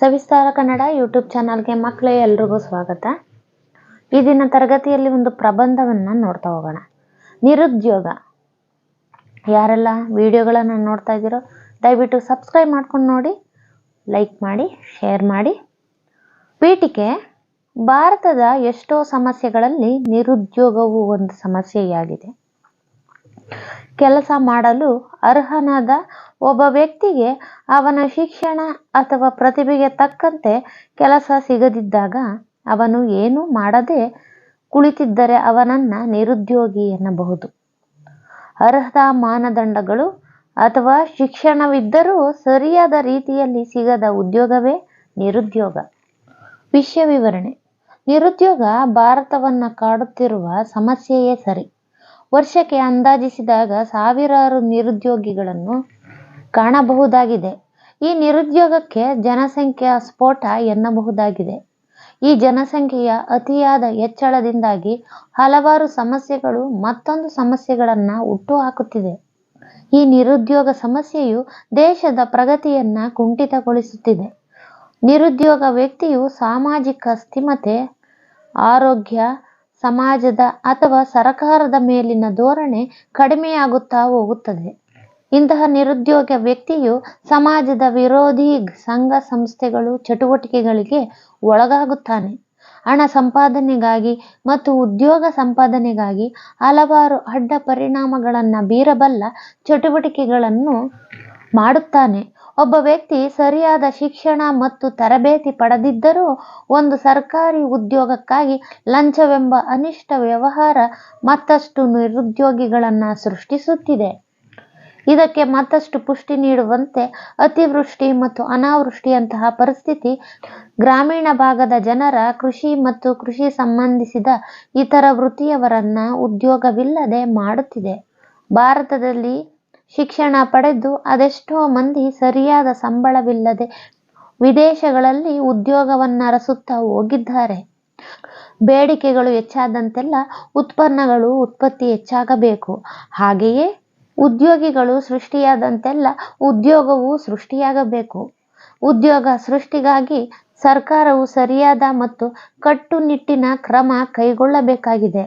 ಸವಿಸ್ತಾರ Kannada YouTube ಚಾನಲ್ಗೆ ಮಕ್ಕಳೇ ಎಲ್ರಿಗೂ ಸ್ವಾಗತ. ಈ ದಿನ ತರಗತಿಯಲ್ಲಿ ಒಂದು ಪ್ರಬಂಧವನ್ನು ನೋಡ್ತಾ ಹೋಗೋಣ. ನಿರುದ್ಯೋಗ. ಯಾರೆಲ್ಲ ವಿಡಿಯೋಗಳನ್ನು ನೋಡ್ತಾ ಇದ್ದೀರೋ, ದಯವಿಟ್ಟು ಸಬ್ಸ್ಕ್ರೈಬ್ ಮಾಡ್ಕೊಂಡು ನೋಡಿ, ಲೈಕ್ ಮಾಡಿ, ಶೇರ್ ಮಾಡಿ. ಪೀಠಿಕೆ. ಭಾರತದ ಎಷ್ಟೋ ಸಮಸ್ಯೆಗಳಲ್ಲಿ ನಿರುದ್ಯೋಗವು ಒಂದು ಸಮಸ್ಯೆಯಾಗಿದೆ. ಕೆಲಸ ಮಾಡಲು ಅರ್ಹನಾದ ಒಬ್ಬ ವ್ಯಕ್ತಿಗೆ ಅವನ ಶಿಕ್ಷಣ ಅಥವಾ ಪ್ರತಿಭೆಗೆ ತಕ್ಕಂತೆ ಕೆಲಸ ಸಿಗದಿದ್ದಾಗ ಅವನು ಏನು ಮಾಡದೆ ಕುಳಿತಿದ್ದರೆ ಅವನನ್ನು ನಿರುದ್ಯೋಗಿ ಎನ್ನಬಹುದು. ಅರ್ಹತಾ ಮಾನದಂಡಗಳು ಅಥವಾ ಶಿಕ್ಷಣವಿದ್ದರೂ ಸರಿಯಾದ ರೀತಿಯಲ್ಲಿ ಸಿಗದ ಉದ್ಯೋಗವೇ ನಿರುದ್ಯೋಗ. ವಿಷಯ ವಿವರಣೆ ನಿರುದ್ಯೋಗ ಭಾರತವನ್ನು ಕಾಡುತ್ತಿರುವ ಸಮಸ್ಯೆಯೇ ಸರಿ. ವರ್ಷಕ್ಕೆ ಅಂದಾಜಿಸಿದಾಗ ಸಾವಿರಾರು ನಿರುದ್ಯೋಗಿಗಳನ್ನು ಕಾಣಬಹುದಾಗಿದೆ. ಈ ನಿರುದ್ಯೋಗಕ್ಕೆ ಜನಸಂಖ್ಯೆಯ ಸ್ಫೋಟ ಎನ್ನಬಹುದಾಗಿದೆ. ಈ ಜನಸಂಖ್ಯೆಯ ಅತಿಯಾದ ಹೆಚ್ಚಳದಿಂದಾಗಿ ಹಲವಾರು ಸಮಸ್ಯೆಗಳು ಮತ್ತೊಂದು ಸಮಸ್ಯೆಗಳನ್ನು ಹುಟ್ಟುಹಾಕುತ್ತಿದೆ. ಈ ನಿರುದ್ಯೋಗ ಸಮಸ್ಯೆಯು ದೇಶದ ಪ್ರಗತಿಯನ್ನ ಕುಂಠಿತಗೊಳಿಸುತ್ತಿದೆ. ನಿರುದ್ಯೋಗ ವ್ಯಕ್ತಿಯು ಸಾಮಾಜಿಕ ಸ್ಥಿಮತೆ, ಆರೋಗ್ಯ, ಸಮಾಜದ ಅಥವಾ ಸರಕಾರದ ಮೇಲಿನ ಧೋರಣೆ ಕಡಿಮೆಯಾಗುತ್ತಾ ಹೋಗುತ್ತದೆ. ಇಂತಹ ನಿರುದ್ಯೋಗ ವ್ಯಕ್ತಿಯು ಸಮಾಜದ ವಿರೋಧಿ ಸಂಘ ಸಂಸ್ಥೆಗಳು ಚಟುವಟಿಕೆಗಳಿಗೆ ಒಳಗಾಗುತ್ತಾನೆ. ಹಣ ಸಂಪಾದನೆಗಾಗಿ ಮತ್ತು ಉದ್ಯೋಗ ಸಂಪಾದನೆಗಾಗಿ ಹಲವಾರು ಅಡ್ಡ ಪರಿಣಾಮಗಳನ್ನು ಬೀರಬಲ್ಲ ಚಟುವಟಿಕೆಗಳನ್ನು ಮಾಡುತ್ತಾನೆ. ಒಬ್ಬ ವ್ಯಕ್ತಿ ಸರಿಯಾದ ಶಿಕ್ಷಣ ಮತ್ತು ತರಬೇತಿ ಪಡೆದಿದ್ದರೂ ಒಂದು ಸರ್ಕಾರಿ ಉದ್ಯೋಗಕ್ಕಾಗಿ ಲಂಚವೆಂಬ ಅನಿಷ್ಟ ವ್ಯವಹಾರ ಮತ್ತಷ್ಟು ನಿರುದ್ಯೋಗಿಗಳನ್ನು ಸೃಷ್ಟಿಸುತ್ತಿದೆ. ಇದಕ್ಕೆ ಮತ್ತಷ್ಟು ಪುಷ್ಟಿ ನೀಡುವಂತೆ ಅತಿವೃಷ್ಟಿ ಮತ್ತು ಅನಾವೃಷ್ಟಿಯಂತಹ ಪರಿಸ್ಥಿತಿ ಗ್ರಾಮೀಣ ಭಾಗದ ಜನರ ಕೃಷಿ ಮತ್ತು ಕೃಷಿ ಸಂಬಂಧಿಸಿದ ಇತರ ವೃತ್ತಿಯವರನ್ನ ಉದ್ಯೋಗವಿಲ್ಲದೆ ಮಾಡುತ್ತಿದೆ. ಭಾರತದಲ್ಲಿ ಶಿಕ್ಷಣ ಪಡೆದು ಅದೆಷ್ಟೋ ಮಂದಿ ಸರಿಯಾದ ಸಂಬಳವಿಲ್ಲದೆ ವಿದೇಶಗಳಲ್ಲಿ ಉದ್ಯೋಗವನ್ನರಸುತ್ತಾ ಹೋಗಿದ್ದಾರೆ. ಬೇಡಿಕೆಗಳು ಹೆಚ್ಚಾದಂತೆಲ್ಲ ಉತ್ಪನ್ನಗಳು ಉತ್ಪತ್ತಿ ಹೆಚ್ಚಾಗಬೇಕು. ಹಾಗೆಯೇ ಉದ್ಯೋಗಿಗಳು ಸೃಷ್ಟಿಯಾದಂತೆಲ್ಲ ಉದ್ಯೋಗವು ಸೃಷ್ಟಿಯಾಗಬೇಕು. ಉದ್ಯೋಗ ಸೃಷ್ಟಿಗಾಗಿ ಸರ್ಕಾರವು ಸರಿಯಾದ ಮತ್ತು ಕಟ್ಟುನಿಟ್ಟಿನ ಕ್ರಮ ಕೈಗೊಳ್ಳಬೇಕಾಗಿದೆ.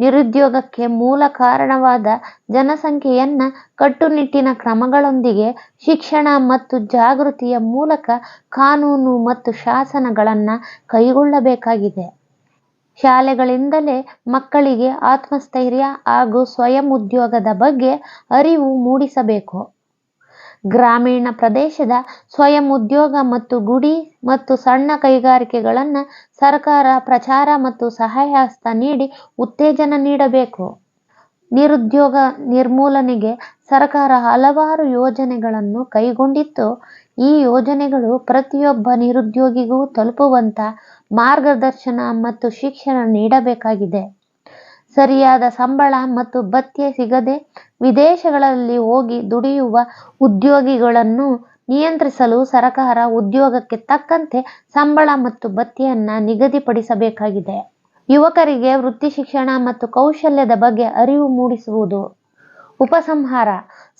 ನಿರುದ್ಯೋಗಕ್ಕೆ ಮೂಲ ಕಾರಣವಾದ ಜನಸಂಖ್ಯೆಯನ್ನು ಕಟ್ಟುನಿಟ್ಟಿನ ಕ್ರಮಗಳೊಂದಿಗೆ ಶಿಕ್ಷಣ ಮತ್ತು ಜಾಗೃತಿಯ ಮೂಲಕ ಕಾನೂನು ಮತ್ತು ಶಾಸನಗಳನ್ನು ಕೈಗೊಳ್ಳಬೇಕಾಗಿದೆ. ಶಾಲೆಗಳಿಂದಲೇ ಮಕ್ಕಳಿಗೆ ಆತ್ಮಸ್ಥೈರ್ಯ ಹಾಗೂ ಸ್ವಯಂ ಉದ್ಯೋಗದ ಬಗ್ಗೆ ಅರಿವು ಮೂಡಿಸಬೇಕು. ಗ್ರಾಮೀಣ ಪ್ರದೇಶದ ಸ್ವಯಂ ಉದ್ಯೋಗ ಮತ್ತು ಗುಡಿ ಮತ್ತು ಸಣ್ಣ ಕೈಗಾರಿಕೆಗಳನ್ನು ಸರ್ಕಾರ ಪ್ರಚಾರ ಮತ್ತು ಸಹಾಯಹಸ್ತ ನೀಡಿ ಉತ್ತೇಜನ ನೀಡಬೇಕು. ನಿರುದ್ಯೋಗ ನಿರ್ಮೂಲನೆಗೆ ಸರ್ಕಾರ ಹಲವಾರು ಯೋಜನೆಗಳನ್ನು ಕೈಗೊಂಡಿತ್ತು. ಈ ಯೋಜನೆಗಳು ಪ್ರತಿಯೊಬ್ಬ ನಿರುದ್ಯೋಗಿಗೂ ತಲುಪುವಂತ ಮಾರ್ಗದರ್ಶನ ಮತ್ತು ಶಿಕ್ಷಣ ನೀಡಬೇಕಾಗಿದೆ. ಸರಿಯಾದ ಸಂಬಳ ಮತ್ತು ಭತ್ಯೆ ಸಿಗದೆ ವಿದೇಶಗಳಲ್ಲಿ ಹೋಗಿ ದುಡಿಯುವ ಉದ್ಯೋಗಿಗಳನ್ನು ನಿಯಂತ್ರಿಸಲು ಸರ್ಕಾರ ಉದ್ಯೋಗಕ್ಕೆ ತಕ್ಕಂತೆ ಸಂಬಳ ಮತ್ತು ಭತ್ಯೆಯನ್ನು ನಿಗದಿಪಡಿಸಬೇಕಾಗಿದೆ. ಯುವಕರಿಗೆ ವೃತ್ತಿ ಶಿಕ್ಷಣ ಮತ್ತು ಕೌಶಲ್ಯದ ಬಗ್ಗೆ ಅರಿವು ಮೂಡಿಸುವುದು. ಉಪಸಂಹಾರ.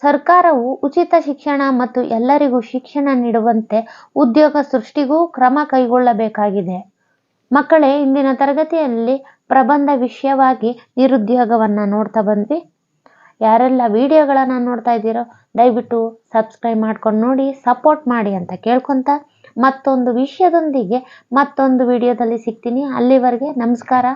ಸರ್ಕಾರವು ಉಚಿತ ಶಿಕ್ಷಣ ಮತ್ತು ಎಲ್ಲರಿಗೂ ಶಿಕ್ಷಣ ನೀಡುವಂತೆ ಉದ್ಯೋಗ ಸೃಷ್ಟಿಗೂ ಕ್ರಮ ಕೈಗೊಳ್ಳಬೇಕಾಗಿದೆ. ಮಕ್ಕಳೇ, ಇಂದಿನ ತರಗತಿಯಲ್ಲಿ ಪ್ರಬಂಧ ವಿಷಯವಾಗಿ ನಿರುದ್ಯೋಗವನ್ನು ನೋಡ್ತಾ ಬಂದ್ವಿ. ಯಾರೆಲ್ಲ ವಿಡಿಯೋಗಳನ್ನು ನೋಡ್ತಾ ಇದ್ದೀರೋ, ದಯವಿಟ್ಟು ಸಬ್ಸ್ಕ್ರೈಬ್ ಮಾಡ್ಕೊಂಡು ನೋಡಿ, ಸಪೋರ್ಟ್ ಮಾಡಿ ಅಂತ ಕೇಳ್ಕೊತ ಮತ್ತೊಂದು ವಿಷಯದೊಂದಿಗೆ ಮತ್ತೊಂದು ವಿಡಿಯೋದಲ್ಲಿ ಸಿಗ್ತೀನಿ. ಅಲ್ಲಿವರೆಗೆ ನಮಸ್ಕಾರ.